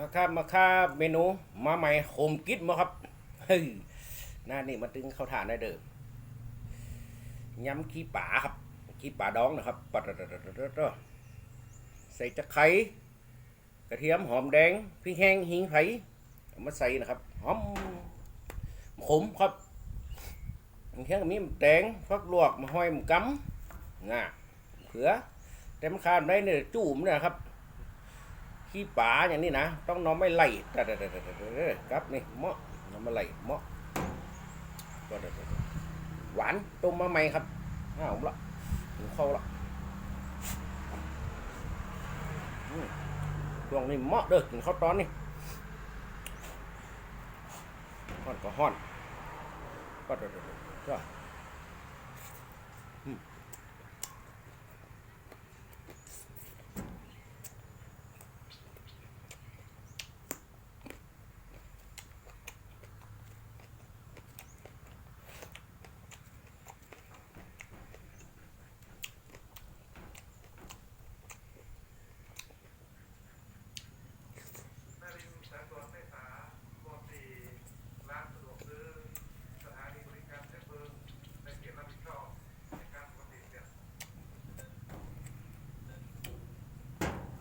มาครับมาครับเมนูมาใหม่โฮมกิดมาครับเฮ้ยหน้านี่มาตึงเข้าทานได้เดิมยำขี้ป่าครับขี้ป่าดองนะครับปัดใส่ตะไคร้กระเทียมหอมแดงพริกแห้งหิงไผ่เอามาใส่นะครับหอมขมครับเทียงมีแตงฟักลวกมาห้อยมกำง่าเผือแต่มันขาดได้เนี่ยจุ่มเนี่ยครับ ขี้ป๋าอย่างนี้นะ ต้องน้องไม่ไหลครับนี่เมาะน้องมาไหลเมาะหวานต้มมาใหม่ครับอ้าวละถึงเข้าละช่วงนี้เหมาะเด้อกินข้าวตอนนี่ฮ้อนก็ฮ้อนก็เด้อก็นารินทร์แสงสว่างเมษาปกติร้านสะดวกซื้อสถานีบริการเชื้อเพลิงในเขตรับผิดชอบในการปกติเนี่ย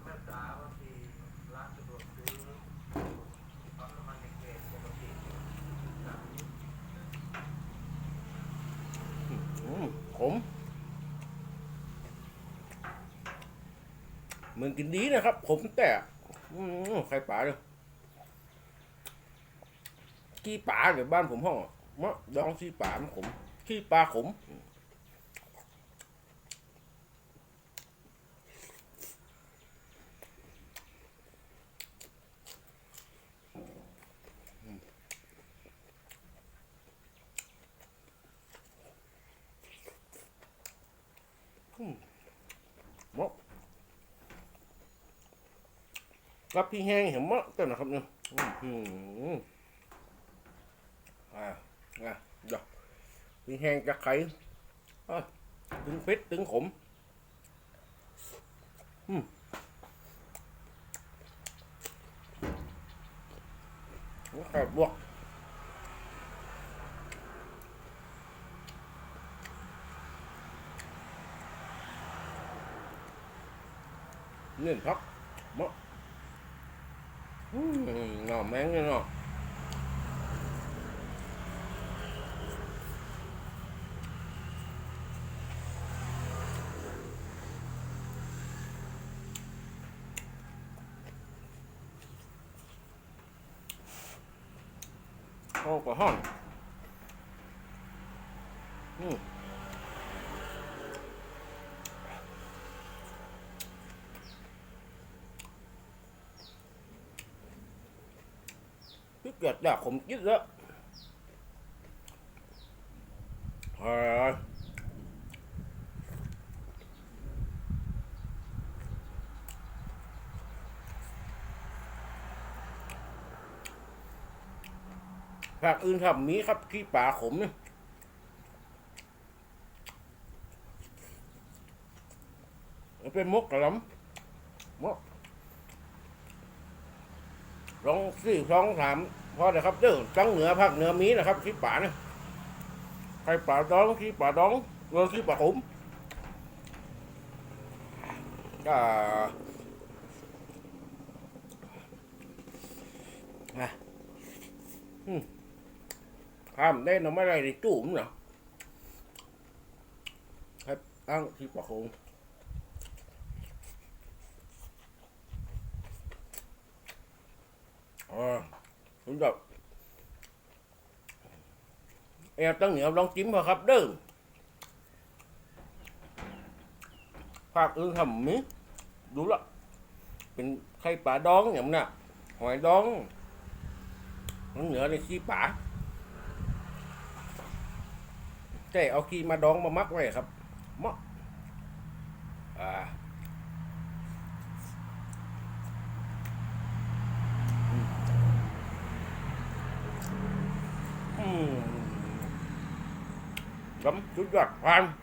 เมษาบางทีร้านสะดวกซื้อปั๊มน้ำมันในเขตปกติครับ อืมขม เหมือนกินดีนะครับขมแต่อืมไข่ป่าเลยขี้ป่าเดี๋ยวบ้านผมห้องมะดองขี้ป่ามันขมขี้ปลาขมมะกับพี่แห้งเห็นมะเต้นนะครับเนี่ยอืมอ่าอ่าเดี๋ยวพี่แห้งจะไข่อะตึงเผ็ดตึงขม อืมไข่บวกเนื่นพักมะ หน่อแมงเนี่ยเนาะโอ้ก็ห้อนอืม เกิดจากผมคิดแล้วเฮ้ยภาคอื่นครับมีครับขี้ป่าขมเนี่ยเป็นมกกระลำมกลองสี่สองสาม พอเลยครับเด้อจังเหนือภาคเหนือมีนะครับขี้ป่าเนี่ยไข่ป่าดองขี้ป่าดองเงือขี้ป่าขมก็นะอืมทำได้น่อไม่ไรในจุ่มเนาะครับตั้งขี้ป่าขมอ๋อ คุณแบบเอวตั้งเหนียวลองจิ้มมาครับ เด้อภาคอื่นทำมิดูละเป็นไข่ปลาดองอย่างนั้นน่ะหอยดองทางเหนือในขี้ป่าแต่เอาขี้มาดองมามักไว้ครับเหมาะ cấm cướp giật hoàng